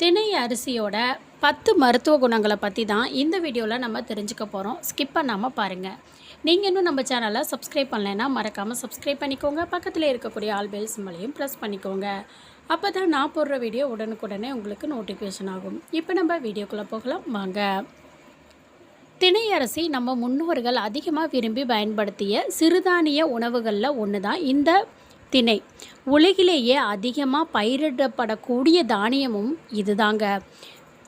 திணை அரிசியோட பத்து மருத்துவ குணங்களை பற்றி தான் இந்த வீடியோவில் நம்ம தெரிஞ்சுக்க போகிறோம் ஸ்கிப் பண்ணாமல் பாருங்கள் நீங்கள் இன்னும் நம்ம சேனலை சப்ஸ்கிரைப் பண்ணலைன்னா மறக்காமல் சப்ஸ்கிரைப் பண்ணிக்கோங்க. பக்கத்தில் இருக்கக்கூடிய ஆல் பெல் சிம்மலையும் ப்ரெஸ் பண்ணிக்கோங்க. அப்போ தான் நான் போடுற வீடியோ உடனுக்குடனே உங்களுக்கு நோட்டிஃபிகேஷன் ஆகும். இப்போ நம்ம வீடியோக்குள்ளே போகலாம். வாங்க. திணை அரிசி நம்ம முன்னோர்கள் அதிகமாக விரும்பி பயன்படுத்திய சிறுதானிய உணவுகளில் ஒன்று தான் இந்த திணை. உலகிலேயே அதிகமாக பயிரிடப்படக்கூடிய தானியமும் இதுதாங்க.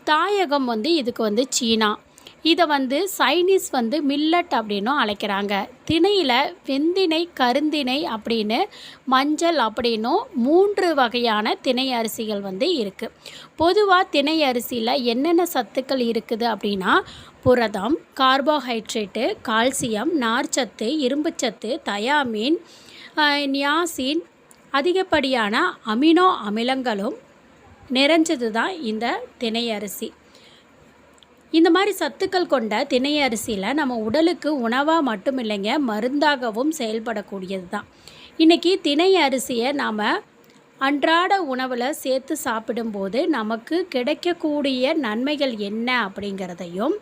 தாயகம் வந்து இதுக்கு வந்து சீனா. இதை வந்து சைனீஸ் வந்து மில்லட் அப்படின்னும் அழைக்கிறாங்க. திணையில் வெந்திணை கருந்திணை அப்படின்னு மஞ்சள் அப்படின்னும் மூன்று வகையான திணை அரிசிகள் வந்து இருக்குது பொதுவாக திணை அரிசியில் என்னென்ன சத்துக்கள் இருக்குது அப்படின்னா புரதம் கார்போஹைட்ரேட்டு கால்சியம் நார்ச்சத்து இரும்புச்சத்து தயாமீன் நியாசின் அதிகப்படியான அமினோ அமிலங்களும் நிறைஞ்சது தான் இந்த திணை அரிசி. இந்த மாதிரி சத்துக்கள் கொண்ட திணை அரிசியில் நம்ம உடலுக்கு உணவாக மட்டும் இல்லைங்க மருந்தாகவும் செயல்படக்கூடியது தான் இன்றைக்கி திணை அரிசியை நாம் அன்றாட உணவில் சேர்த்து சாப்பிடும்போது நமக்கு கிடைக்கக்கூடிய நன்மைகள் என்ன அப்படிங்கிறதையும்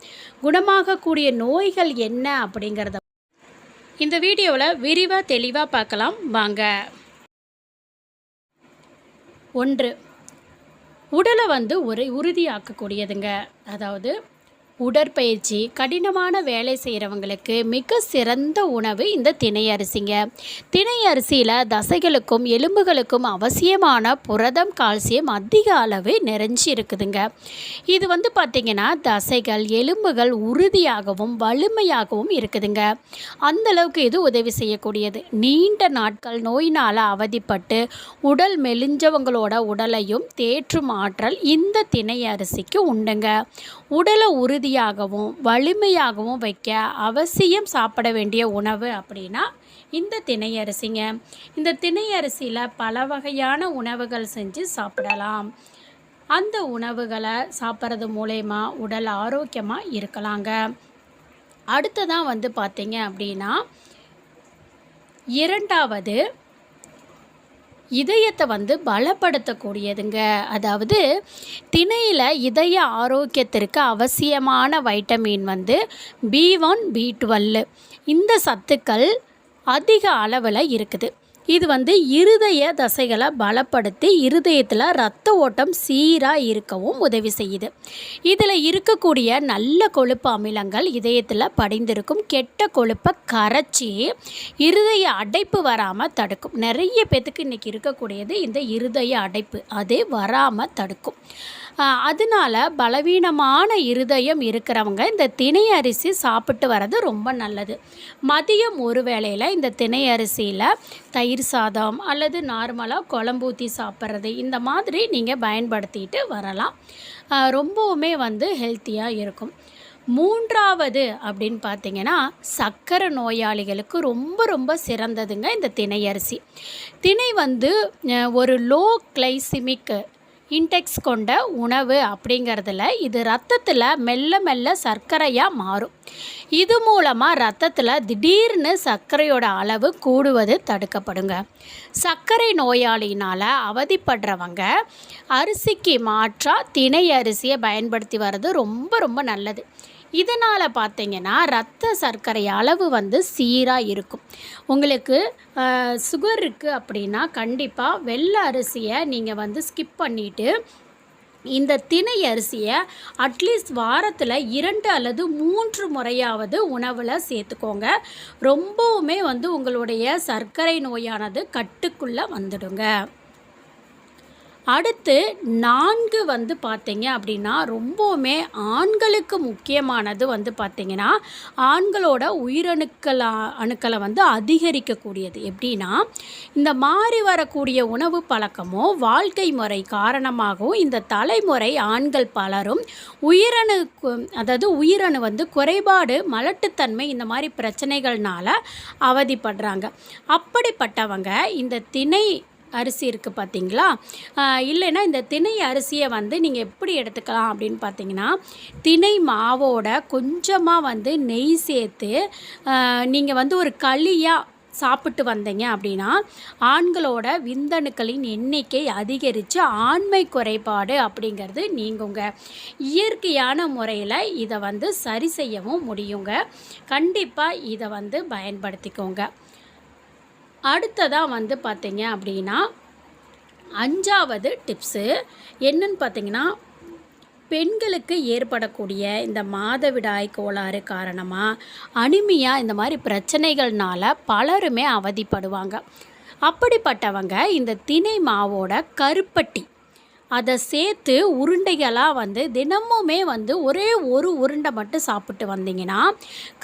குணமாகக்கூடிய நோய்கள் என்ன அப்படிங்கிறத இந்த வீடியோவில் விரிவாக தெளிவாக பார்க்கலாம். வாங்க. ஒன்று உடலை வந்து ஒரு உறுதியாக்கக்கூடியதுங்க. அதாவது உடற்பயிற்சி கடினமான வேலை செய்கிறவங்களுக்கு மிக சிறந்த உணவு இந்த திணை அரிசிங்க. திணை அரிசியில் தசைகளுக்கும் எலும்புகளுக்கும் அவசியமான புரதம் கால்சியம் அதிக அளவு நிறைஞ்சி இருக்குதுங்க. இது வந்து பார்த்திங்கன்னா தசைகள் எலும்புகள் உறுதியாகவும் வலிமையாகவும் இருக்குதுங்க. அந்தளவுக்கு இது உதவி செய்யக்கூடியது. நீண்ட நாட்கள் நோயினால் அவதிப்பட்டு உடல் மெலிஞ்சவங்களோட உடலையும் தேற்றும் ஆற்றல் இந்த திணை அரிசிக்கு உண்டுங்க. உடலை உறுதி உறுதியாகவும் வலிமையாகவும் வைக்க அவசியம் சாப்பிட வேண்டிய உணவு அப்படின்னா இந்த திணை அரிசிங்க. இந்த திணை அரிசியில் பல வகையான உணவுகள் செஞ்சு சாப்பிடலாம். அந்த உணவுகளை சாப்பிட்றது மூலயமா உடல் ஆரோக்கியமாக இருக்கலாங்க. அடுத்ததான் வந்து பார்த்தீங்க அப்படின்னா இரண்டாவது இதயத்தை வந்து பலப்படுத்தக்கூடியதுங்க. அதாவது திணையில் இதய ஆரோக்கியத்திற்கு அவசியமான வைட்டமின் வந்து பி ஒன் பி டுவெல். இந்த சத்துக்கள் அதிக அளவில் இருக்குது. இது வந்து இருதய தசைகளை பலப்படுத்தி இருதயத்தில் ரத்த ஓட்டம் சீராக இருக்கவும் உதவி செய்யுது. இதில் இருக்கக்கூடிய நல்ல கொழுப்பு அமிலங்கள் இதயத்தில் படிந்திருக்கும். கெட்ட கொழுப்பை கரைச்சி இருதய அடைப்பு வராமல் தடுக்கும். நிறைய பேத்துக்கு இன்றைக்கி இருக்கக்கூடியது இந்த இருதய அடைப்பு. அது வராமல் தடுக்கும். அதனால பலவீனமான இருதயம் இருக்கிறவங்க இந்த திணை அரிசி சாப்பிட்டு வர்றது ரொம்ப நல்லது. மதியம் ஒரு வேளையில் இந்த திணை அரிசியில் தயிர் சாதம் அல்லது நார்மலாக குழம்பூத்தி சாப்பிட்றது இந்த மாதிரி நீங்கள் பயன்படுத்திட்டு வரலாம். ரொம்பவுமே வந்து ஹெல்த்தியாக இருக்கும். மூன்றாவது அப்படின்னு பார்த்தீங்கன்னா சர்க்கரை நோயாளிகளுக்கு ரொம்ப ரொம்ப சிறந்ததுங்க இந்த திணை அரிசி. திணை வந்து ஒரு லோ கிளைசிமிக் இன்டெக்ஸ் கொண்ட உணவு அப்படிங்கிறதுல இது ரத்தத்தில் மெல்ல மெல்ல சர்க்கரையாக மாறும். இது மூலமாக ரத்தத்தில் திடீர்னு சர்க்கரையோட அளவு கூடுவது தடுக்கப்படுங்க. சர்க்கரை நோயாளினால் அவதிப்படுறவங்க அரிசிக்கு மாற்றாக திணை அரிசியை பயன்படுத்தி வர்றது ரொம்ப ரொம்ப நல்லது. இதனால் பார்த்தீங்கன்னா ரத்த சர்க்கரை அளவு வந்து சீராக இருக்கும். உங்களுக்கு சுகர் இருக்குது அப்படின்னா கண்டிப்பாக வெள்ளை அரிசியை நீங்கள் வந்து ஸ்கிப் பண்ணிவிட்டு இந்த திணை அரிசியை அட்லீஸ்ட் வாரத்தில் இரண்டு அல்லது மூன்று முறையாவது உணவில் சேர்த்துக்கோங்க. ரொம்பவுமே வந்து உங்களுடைய சர்க்கரை நோயானது கட்டுக்குள்ளே வந்துடுங்க. அடுத்து நான்கு வந்து பார்த்தீங்க அப்படின்னா ரொம்பவுமே ஆண்களுக்கு முக்கியமானது வந்து பார்த்திங்கன்னா ஆண்களோட உயிரணுக்கள் அணுக்களை வந்து அதிகரிக்கக்கூடியது. எப்படின்னா இந்த மாறி வரக்கூடிய உணவு பழக்கமோ வாழ்க்கை முறை காரணமாகவும் இந்த தலைமுறை ஆண்கள் பலரும் உயிரணு அதாவது உயிரணு வந்து குறைபாடு மலட்டுத்தன்மை இந்த மாதிரி பிரச்சனைகள்னால அவதிப்படுறாங்க. அப்படிப்பட்டவங்க இந்த திணை அரிசி இருக்குது பார்த்தீங்களா? இல்லைன்னா இந்த திணை அரிசியை வந்து நீங்கள் எப்படி எடுத்துக்கலாம் அப்படின்னு பார்த்தீங்கன்னா திணை மாவோட கொஞ்சமாக வந்து நெய் சேர்த்து நீங்கள் வந்து ஒரு களியாக சாப்பிட்டு வந்தீங்க அப்படின்னா ஆண்களோட விந்தணுக்களின் எண்ணிக்கை அதிகரித்து ஆண்மை குறைபாடு அப்படிங்கிறது நீங்குங்க. இயற்கையான முறையில் இதை வந்து சரி செய்யவும் முடியுங்க. கண்டிப்பாக இதை வந்து பயன்படுத்திக்கோங்க. அடுத்ததாக வந்து பார்த்தீங்க அப்படின்னா அஞ்சாவது டிப்ஸு என்னன்னு பார்த்தீங்கன்னா பெண்களுக்கு ஏற்படக்கூடிய இந்த மாதவிடாய் கோளாறு காரணமாக அனிமியா இந்த மாதிரி பிரச்சனைகள்னால பலருமே அவதிப்படுவாங்க. அப்படிப்பட்டவங்க இந்த தினை மாவோட கருப்பட்டி அதை சேர்த்து உருண்டைகளாக வந்து தினமுமே வந்து ஒரே ஒரு உருண்டை மட்டும் சாப்பிட்டு வந்தீங்கன்னா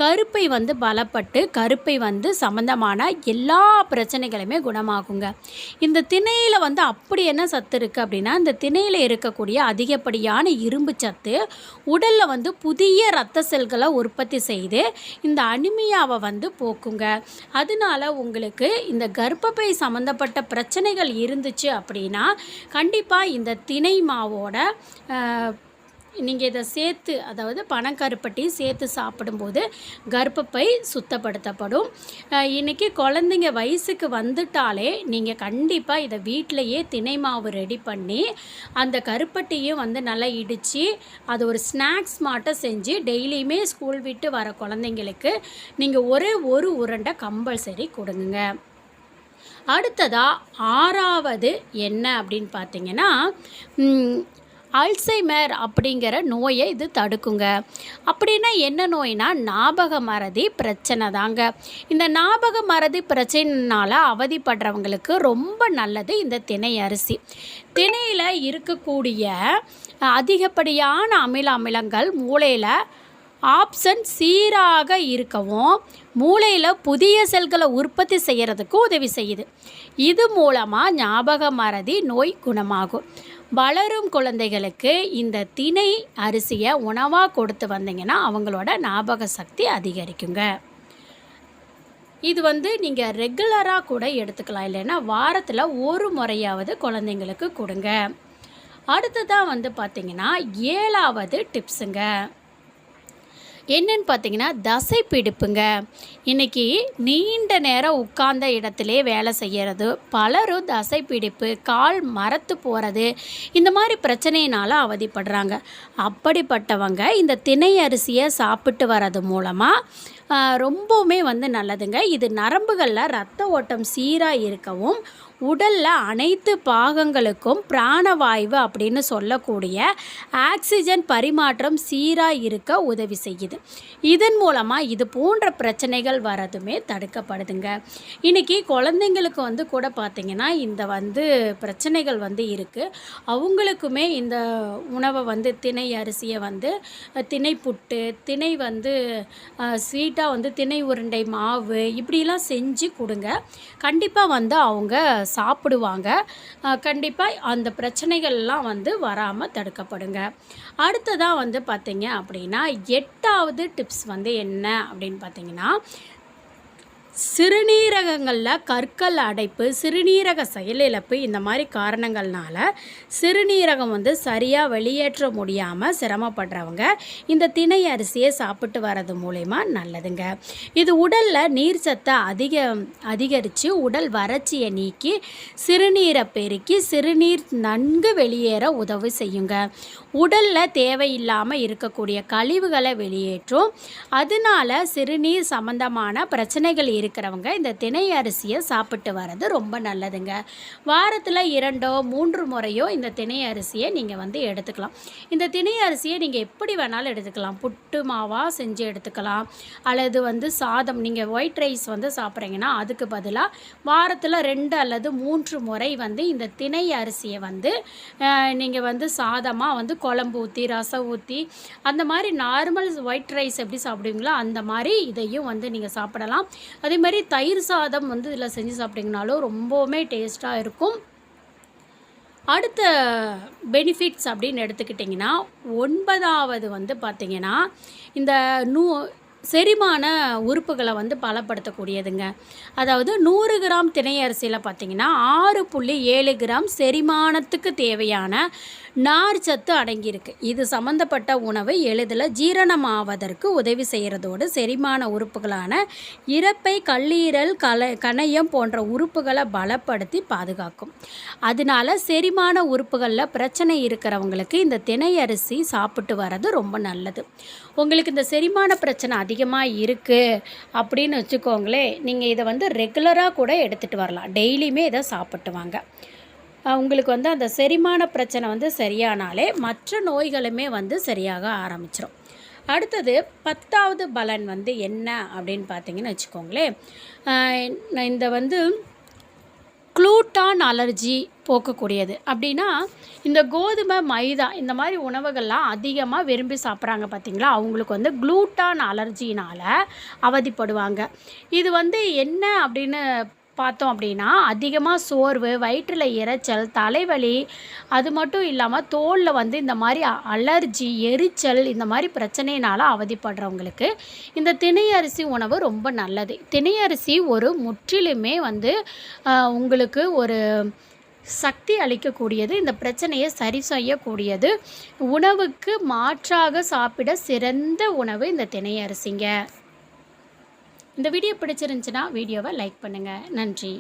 கருப்பை வந்து பலப்பட்டு கருப்பை வந்து சம்மந்தமான எல்லா பிரச்சனைகளுமே குணமாகுங்க. இந்த திணையில் வந்து அப்படி என்ன சத்து இருக்குது அப்படின்னா இந்த திணையில் இருக்கக்கூடிய அதிகப்படியான இரும்பு சத்து உடலில் வந்து புதிய இரத்த செல்களை உற்பத்தி செய்து இந்த அனிமியாவை வந்து போக்குங்க. அதனால உங்களுக்கு இந்த கர்ப்பப்பை சம்மந்தப்பட்ட பிரச்சனைகள் இருந்துச்சு அப்படின்னா கண்டிப்பாக இந்த திணை மாவோட நீங்கள் இதை சேர்த்து அதாவது பனங்கருப்பட்டி சேர்த்து சாப்பிடும்போது கர்ப்பப்பை சுத்தப்படுத்தப்படும். இன்றைக்கி இன்னைக்கு குழந்தைங்க வயசுக்கு வந்துட்டாலே நீங்கள் கண்டிப்பாக இதை வீட்டிலையே திணை மாவு ரெடி பண்ணி அந்த கருப்பட்டியும் வந்து நல்லா இடித்து அது ஒரு ஸ்நாக்ஸ் மாட்டை செஞ்சு டெய்லியுமே ஸ்கூல் விட்டு வர குழந்தைங்களுக்கு நீங்கள் ஒரே ஒரு உருண்டை கம்பல்சரி கொடுங்க. அடுத்ததாக ஆறாவது என்ன அப்படின்னு பார்த்தீங்கன்னா அல்சைமர் அப்படிங்கிற நோயை இது தடுக்குங்க. அப்படின்னா என்ன நோய்னா ஞாபக மறதி பிரச்சனை தாங்க. இந்த ஞாபக மறதி பிரச்சனைனால அவதிப்படுறவங்களுக்கு ரொம்ப நல்லது இந்த திணை அரிசி. திணையில் இருக்கக்கூடிய அதிகப்படியான அமில அமிலங்கள் மூளையில் ஆப்ஷன் சீராக இருக்கவும் மூளையில் புதிய செல்களை உற்பத்தி செய்கிறதுக்கு உதவி செய்யுது. இது மூலமாக ஞாபக மறதி நோய் குணமாகும். வளரும் குழந்தைகளுக்கு இந்த திணை அரிசியை உணவாக கொடுத்து வந்தீங்கன்னா அவங்களோட ஞாபக சக்தி அதிகரிக்குங்க. இது வந்து நீங்கள் ரெகுலராக கூட எடுத்துக்கலாம். இல்லைன்னா வாரத்தில் ஒரு முறையாவது குழந்தைங்களுக்கு கொடுங்க. அடுத்ததாக வந்து பார்த்தீங்கன்னா ஏழாவது டிப்ஸுங்க என்னன்னு பார்த்தீங்கன்னா தசை பிடிப்புங்க. இன்னைக்கு நீண்ட நேரம் உட்கார்ந்த இடத்துலே வேலை செய்கிறது பலரும் தசை பிடிப்பு கால் மரத்து போகிறது இந்த மாதிரி பிரச்சனையினால் அவதிப்படுறாங்க. அப்படிப்பட்டவங்க இந்த திணை அரிசியை சாப்பிட்டு வர்றது மூலமாக ரொம்பவுமே வந்து நல்லதுங்க. இது நரம்புகளில் ரத்த ஓட்டம் சீராக இருக்கவும் உடலில் அனைத்து பாகங்களுக்கும் பிராணவாயு அப்படின்னு சொல்லக்கூடிய ஆக்சிஜன் பரிமாற்றம் சீராக இருக்க உதவி செய்யுது. இதன் மூலமாக இது போன்ற பிரச்சனைகள் வரதுமே தடுக்கப்படுதுங்க. இன்றைக்கி குழந்தைங்களுக்கு வந்து கூட பார்த்திங்கன்னா இந்த வந்து பிரச்சனைகள் வந்து இருக்குது அவங்களுக்குமே இந்த உணவை வந்து திணை அரிசியை வந்து திணை புட்டு திணை வந்து ஸ்வீட்டாக வந்து திணை உருண்டை மாவு இப்படிலாம் செஞ்சு கொடுங்க. கண்டிப்பாக வந்து அவங்க சாப்பிடுவாங்க. கண்டிப்பாக அந்த பிரச்சனைகள்லாம் வந்து வராமல் தடுக்கப்படுங்க. அடுத்ததாக வந்து பார்த்தீங்க அப்படின்னா எட்டாவது டிப்ஸ் வந்து என்ன அப்படின்னு பார்த்தீங்கன்னா சிறுநீரகங்களில் கற்கள் அடைப்பு சிறுநீரக செயலிழப்பு இந்த மாதிரி காரணங்கள்னால சிறுநீரகம் வந்து சரியாக வெளியேற்ற முடியாமல் சிரமப்படுறவங்க இந்த திணை அரிசியை சாப்பிட்டு வர்றது மூலயமா நல்லதுங்க. இது உடலில் நீர் சத்தை அதிக அதிகரித்து உடல் வறட்சியை நீக்கி சிறுநீரை பெருக்கி சிறுநீர் நன்கு வெளியேற உதவி செய்யுங்க. உடலில் தேவையில்லாமல் இருக்கக்கூடிய கழிவுகளை வெளியேற்றும். அதனால சிறுநீர் சம்பந்தமான பிரச்சனைகள் இருக்கிறவங்க இந்த திணை அரிசியை சாப்பிட்டு வர்றது ரொம்ப நல்லதுங்க. வாரத்தில் இரண்டோ மூன்று முறையோ இந்த திணை அரிசியை நீங்கள் வந்து எடுத்துக்கலாம். இந்த திணை அரிசியை நீங்கள் எப்படி வேணாலும் எடுத்துக்கலாம். புட்டு மாவாக செஞ்சு எடுத்துக்கலாம். அல்லது வந்து சாதம் நீங்கள் ஒயிட் ரைஸ் வந்து சாப்பிட்றீங்கன்னா அதுக்கு பதிலாக வாரத்தில் ரெண்டு அல்லது மூன்று முறை வந்து இந்த திணை அரிசியை வந்து நீங்கள் வந்து சாதமாக வந்து குழம்பு ஊற்றி ரசம் ஊற்றி அந்த மாதிரி நார்மல் ஒயிட் ரைஸ் எப்படி சாப்பிடுவீங்களோ அந்த மாதிரி இதையும் வந்து நீங்கள் சாப்பிடலாம். அது மாதிரி தயிர் சாதம் வந்து இதில் செஞ்சு சாப்பிட்டிங்கனாலும் ரொம்பவுமே டேஸ்ட்டாக இருக்கும். அடுத்த பெனிஃபிட்ஸ் அப்படின்னு எடுத்துக்கிட்டிங்கன்னா ஒன்பதாவது வந்து பார்த்திங்கன்னா இந்த நூ செரிமான உறுப்புகளை வந்து பலப்படுத்தக்கூடியதுங்க. அதாவது நூறு கிராம் திணையரிசியில் பார்த்திங்கன்னா பார்த்தீங்கன்னா ஆறு புள்ளி ஏழு கிராம் செரிமானத்துக்கு தேவையான நார் சத்து அடங்கியிருக்கு. இது சம்மந்தப்பட்ட உணவு எளிதில் ஜீரணமாவதற்கு உதவி செய்கிறதோடு செரிமான உறுப்புகளான இறப்பை கல்லீரல் கல கணையம் போன்ற உறுப்புகளை பலப்படுத்தி பாதுகாக்கும். அதனால செரிமான உறுப்புகளில் பிரச்சனை இருக்கிறவங்களுக்கு இந்த தினை அரிசி சாப்பிட்டு வர்றது ரொம்ப நல்லது. உங்களுக்கு இந்த செரிமான பிரச்சனை அதிகமாக இருக்குது அப்படின்னு வச்சுக்கோங்களேன் நீங்கள் இதை வந்து ரெகுலராக கூட எடுத்துகிட்டு வரலாம். டெய்லியுமே இதை சாப்பிட்டு வாங்க. உங்களுக்கு வந்து அந்த செரிமான பிரச்சனை வந்து சரியானாலே மற்ற நோய்களுமே வந்து சரியாக ஆரம்பிச்சிடும் அடுத்தது பத்தாவது பலன் வந்து என்ன அப்படின்னு பார்த்தீங்கன்னு வச்சுக்கோங்களேன். இந்த வந்து க்ளூட்டான் அலர்ஜி போக்கக்கூடியது. அப்படின்னா இந்த கோதுமை மைதா இந்த மாதிரி உணவுகள்லாம் அதிகமாக விரும்பி சாப்பிட்றாங்க பார்த்தீங்களா? அவங்களுக்கு வந்து க்ளூட்டான் அலர்ஜினால் அவதிப்படுவாங்க. இது வந்து என்ன அப்படின்னு பார்த்தோம் அப்படின்னா அதிகமாக சோர்வு வயிற்றில் இரைச்சல் தலைவலி அது மட்டும் இல்லாமல் தோலில் வந்து இந்த மாதிரி அலர்ஜி எரிச்சல் இந்த மாதிரி பிரச்சனையினால் அவதிப்படுறவங்களுக்கு இந்த திணை அரிசி உணவு ரொம்ப நல்லது. திணை அரிசி ஒரு முற்றிலுமே வந்து உங்களுக்கு ஒரு சக்தி அளிக்கக்கூடியது இந்த பிரச்சனையை சரி செய்யக்கூடியது. உணவுக்கு மாற்றாக சாப்பிட சிறந்த உணவு இந்த திணை அரிசிங்க. இந்த வீடியோ பிடிச்சிருந்துச்சுன்னா வீடியோவை லைக் பண்ணுங்கள் நன்றி.